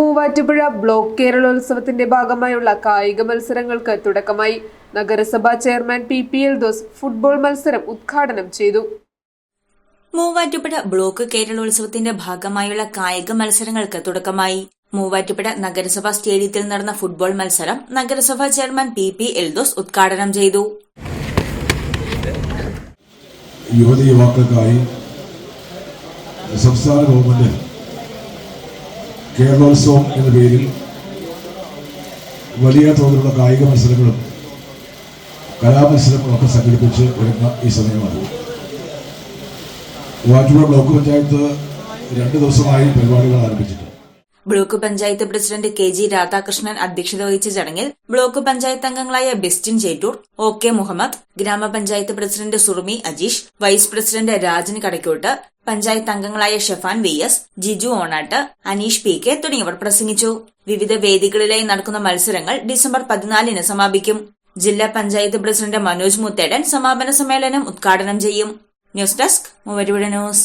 Muvattupuzha block കേരളോത്സവത്തിന്റെ ഭാഗമായുള്ള കായിക മത്സരങ്ങൾക്ക് തുടക്കമായി. നഗരസഭാ chairman P P L Dos football മത്സരം ഉദ്ഘാടനം ചെയ്തു. മൂവാറ്റുപുഴ ബ്ലോക്ക് കേരളോത്സവത്തിന്റെ ഭാഗമായുള്ള കായിക മത്സരങ്ങൾക്ക് തുടക്കമായി. മൂവാറ്റുപുഴ നഗരസഭാ സ്റ്റേഡിയത്തിൽ നടന്ന ഫുട്ബോൾ മത്സരം നഗരസഭാ ചെയർമാൻ പി പി എൽദോസ് ഉദ്ഘാടനം ചെയ്തു. യുവതി യുവാക്കൾക്കായി സംസ്ഥാന ഗവൺമെന്റ് കേരളോത്സവം എന്ന പേരിൽ വലിയ തോതിലുള്ള കായിക മത്സരങ്ങളും കലാമത്സരങ്ങളും ഒക്കെ സംഘടിപ്പിച്ച് വരുന്ന ഈ സമയമാണ്. വാറ്റുപുഴ ബ്ലോക്ക് പഞ്ചായത്ത് രണ്ട് ദിവസമായി പരിപാടികൾ ആരംഭിച്ചിട്ടുണ്ട്. Block panchayat president K G Radhakrishnan അധ്യക്ഷത വഹിച്ച ചടങ്ങിൽ ബ്ലോക്ക് പഞ്ചായത്ത് അംഗങ്ങളായ ബെസ്റ്റിൻ ചേറ്റൂർ ഒ കെ മുഹമ്മദ് ഗ്രാമപഞ്ചായത്ത് president Surumi Ajeesh vice president Rajan Kadakkott panchayat അംഗങ്ങളായ Shefan V S Jiju Onatt Aneesh P K തുടങ്ങിയവർ പ്രസംഗിച്ചു. വിവിധ വേദികളിലായി നടക്കുന്ന മത്സരങ്ങൾ ഡിസംബർ പതിനാലിന് സമാപിക്കും. ജില്ലാ പഞ്ചായത്ത് പ്രസിഡന്റ് മനോജ് മുത്തേടൻ സമാപന സമ്മേളനം ഉദ്ഘാടനം ചെയ്യും. ന്യൂസ് ഡെസ്ക് മൂവരുവിടെ ന്യൂസ്.